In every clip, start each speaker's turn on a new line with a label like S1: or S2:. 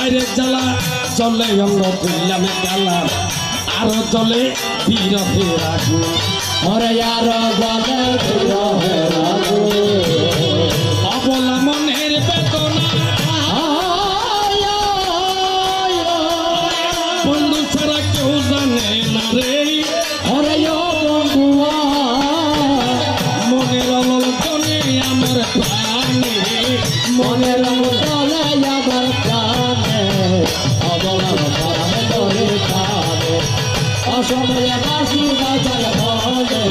S1: বাইরের জ্বালা চলে অঙ্গ করলাম জ্বালা আরও চলে বিরহের আগুন
S2: হরে আর গলে রহে রাগু
S1: অবলা মনের বেদনা। বন্ধু ছাড়া কেউ জানে না রে। মনের অলঙ্কনে আমার
S2: অসময়ে বাসি বাজায় হলে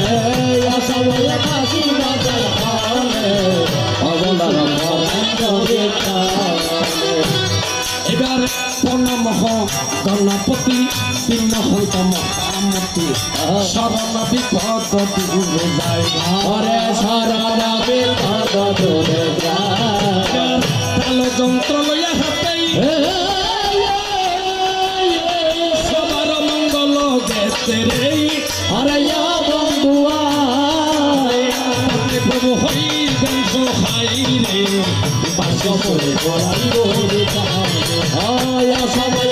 S2: অসময়ে বাসি বাজায় হলে কানে
S1: এবার প্রণাম গণপতি তিন হন্ত মহামতি শরণ বিপদ দূরে যায়
S2: হরে শরণ বিপদ দূরে যায়
S1: যন্ত্র লইয়া হাতেই গেছে রে
S2: হরে বন্ধুয়া
S1: তাতে প্রভু হই বংশ হাই রে বাস করে
S2: গোরাই গোরি কানে হয়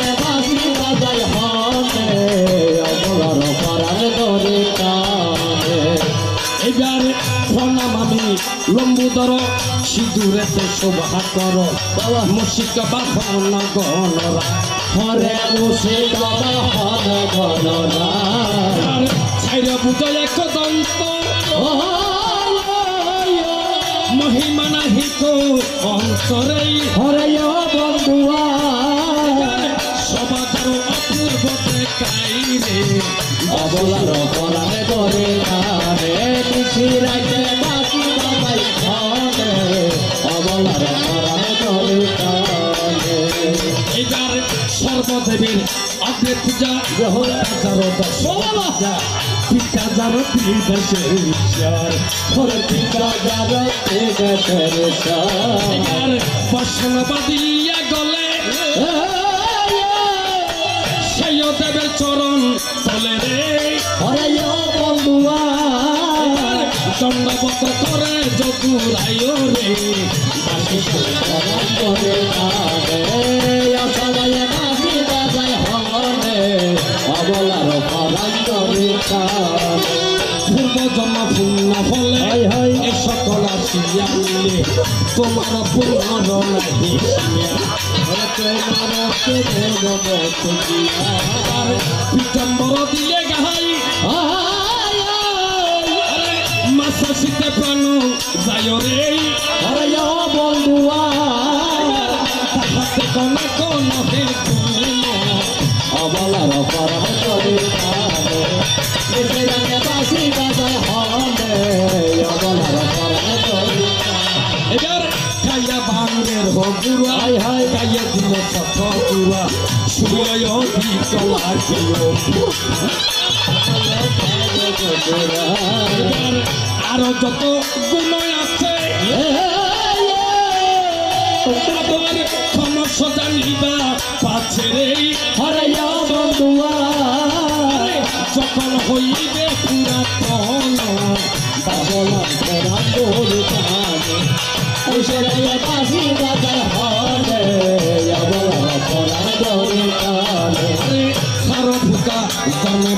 S1: আমি লম্বুদর সিঁদুরেতে শোভা কর। বাবা। মুসিকা বাহন গণরা
S2: হরে মুসে বাবা
S1: ছাইরা বুঝো এক দন্ত। মহিমা নাহি তো অন্তরেই।
S2: হরে বন্ধুয়া।
S1: সবাদার অপূর্ব দেখাই রে
S2: অবলার পরাণ ধরে কানে কিছু রাখে বাসি বাবাই হনে অবলার
S1: এবার সর্বদেবীর অগ্রে পূজা দশ পিতা
S2: হরে পিতা
S1: বসনবাদিয়া গলে চরণ বলে রে।
S2: হরাইও বন্ধুয়া।
S1: চন্দ্রপত করে যদুরায় রে। বাসি করে
S2: পরাণ ধরে বাসি বাজায় হনে অবলার ধরে কানে
S1: পূর্ব জন্ম পূর্ণ ফলে এ সকল আসিয়া মিলে তোমার পুনর নাহি
S2: তোমার
S1: পিতম্বর দিলে গাহাই মাসা প্রাণ যায় রে
S2: বন্ধুয়া অবলার পরম
S1: হগুরা
S2: হাই হাই
S1: কাইয়া দিল সফুরা সুয় দি কলা এবার আরও যত গুণ আছে তাদের সমস্যা জানিবা পাচ্ছে রে
S2: হরে বন্ধুয়া
S1: যখন হইবে পুরাতন
S2: অবলার পরম করে কানে এসে জানে বাসি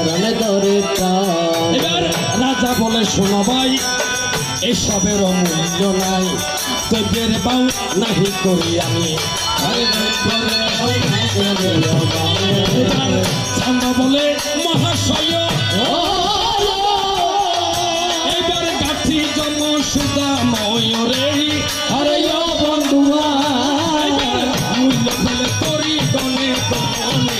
S2: করে
S1: টানে এবার রাজা বলে শোনো ভাই এসবের মূল্য নাই। তৈবের বাউ নাহি করি আমি। চান্দা বলে মহাশয় এবার গাছি জন্ম সুদা ময়ূরে
S2: আরে বন্ধুয়া
S1: মূল্য ফেলে তরি গনে গনে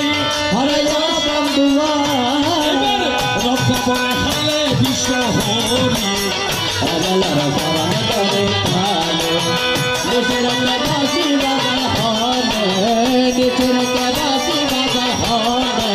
S1: হালে বিশ্ব হরি
S2: অবলার পরাণ ধরে টানে মুসলমান বাজি বাজায় হনে নিচের বাজি বাজায় হনে